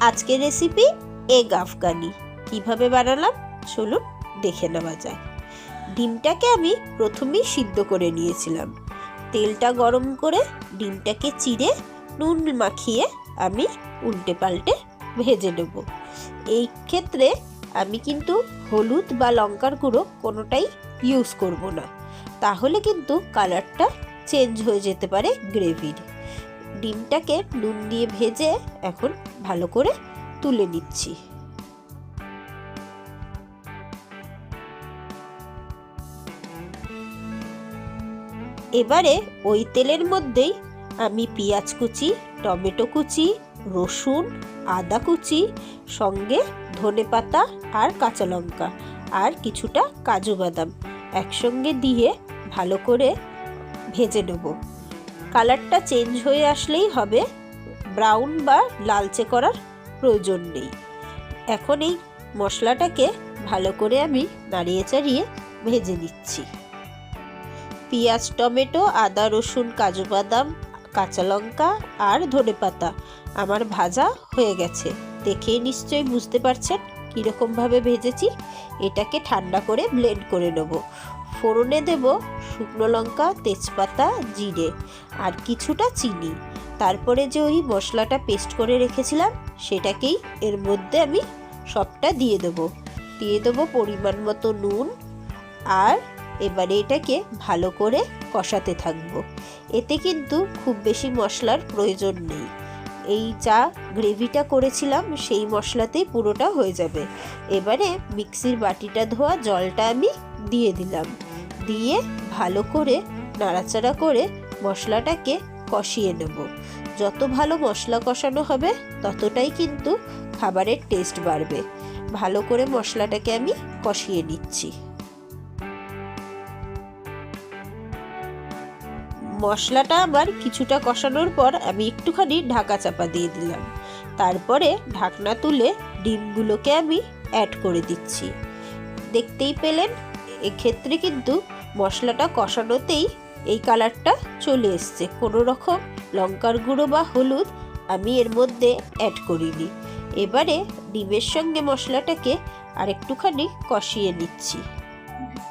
আজকের recipe egg Afghani কীভাবে বানালাম? চলুন দেখে নেওয়া যাক। ডিমটাকে আমি প্রথমেই সিদ্ধ করে নিয়েছিলাম। তেলটা গরম করে ডিমটাকে চিড়ে নুন মাখিয়ে আমি উল্টে পাল্টে ভেজে নেব। এই ক্ষেত্রে আমি কিন্তু হলুদ বা লঙ্কার গুঁড়ো কোনোটাই ইউজ করব না। তাহলে কিন্তু কালারটা চেঞ্জ হয়ে যেতে পারে গ্রেভির ডিমটাকে নুন দিয়ে ভেজে এখন ভালো করে তুলে নিচ্ছি। এবারে ওই তেলের মধ্যেই আমি পেঁয়াজ কুচি, টমেটো কুচি, রসুন, আদা কুচি, সঙ্গে ধনে পাতা আর কাঁচা লঙ্কা আর কিছুটা কাজু বাদাম একসঙ্গে দিয়ে ভালো করে ভেজে নেব। কালারটা চেঞ্জ হয়ে আসলেই হবে। ব্রাউন বা লালচে করার প্রয়োজন নেই। এখন এই মশলাটাকে ভালো করে আমি নাড়িয়ে চাড়িয়ে ভেজে নিচ্ছি। পেঁয়াজ, টমেটো, আদা, রসুন, কাজু বাদাম, কাঁচা লঙ্কা আর ধনে পাতা আমার ভাজা হয়ে গেছে। দেখেই নিশ্চয়ই বুঝতে পারছেন কীরকমভাবে ভেজেছি। এটাকে ঠান্ডা করে ব্লেন্ড করে নেব। ফোড়নে দেব শুকনো লঙ্কা, তেজপাতা, জিরে আর কিছুটা চিনি। তারপরে যে ওই মশলাটা পেস্ট করে রেখেছিলাম, সেটাকেই এর মধ্যে আমি সবটা দিয়ে দেবো। দিয়ে দেবো পরিমাণ মতো নুন আর এবারে এটাকে ভালো করে কষাতে থাকব। এতে কিন্তু খুব বেশি মশলার প্রয়োজন নেই। এই যা গ্রেভিটা করেছিলাম, সেই মশলাতেই পুরোটা হয়ে যাবে। এবারে মিক্সির বাটিটা ধোয়া জলটা আমি দিয়ে দিলাম। দিয়ে ভালো করে নাড়াচাড়া করে মশলাটাকে কষিয়ে নেব। যত ভালো মশলা কষানো হবে, ততটাই কিন্তু খাবারের টেস্ট বাড়বে। ভালো করে মশলাটাকে আমি কষিয়ে নিচ্ছি। মশলাটা আমার কিছুটা কষানোর পর আমি একটুখানি ঢাকা চাপা দিয়ে দিলাম। তারপরে ঢাকনা তুলে ডিমগুলোকে আমি অ্যাড করে দিচ্ছি। দেখতেই পেলেন, এক্ষেত্রে কিন্তু মশলাটা কষানোতেই এই কালারটা চলে এসছে। কোনো রকম লঙ্কার গুঁড়ো বা হলুদ আমি এর মধ্যে অ্যাড করিনি। এবারে ডিমের সঙ্গে মশলাটাকে আর একটুখানি কষিয়ে নিচ্ছি।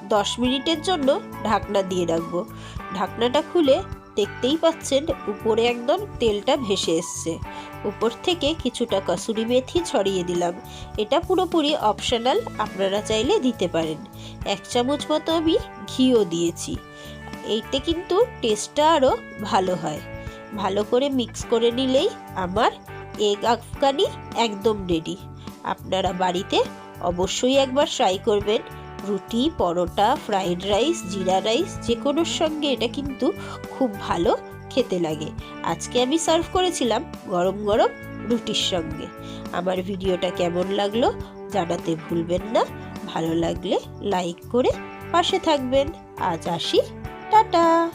দশ মিনিটের জন্য ঢাকনা দিয়ে রাখব। ঢাকনাটা খুলে দেখতেই পাচ্ছেন উপরে একদম তেলটা ভেসে এসছে। উপর থেকে কিছুটা কসুরি মেথি ছড়িয়ে দিলাম। এটা পুরোপুরি অপশনাল, আপনারা চাইলে দিতে পারেন। এক চামচ মতো আমি ঘিও দিয়েছি। এইটা কিন্তু টেস্টটা আরও ভালো হয়। ভালো করে মিক্স করে নিলেই আমার এগ আফগানি একদম রেডি আপনারা বাড়িতে অবশ্যই একবার ট্রাই করবেন। রুটি, paratha fried rice jeera rice যে কোনোর সঙ্গে এটা কিন্তু খুব ভালো খেতে লাগে। আজকে আমি সার্ভ করেছিলাম গরম গরম রুটির সঙ্গে। আমার ভিডিওটা কেমন লাগল জানাতে ভুলবেন না। ভালো লাগলে লাইক করে পাশে থাকবেন। আজ আসি। টাটা!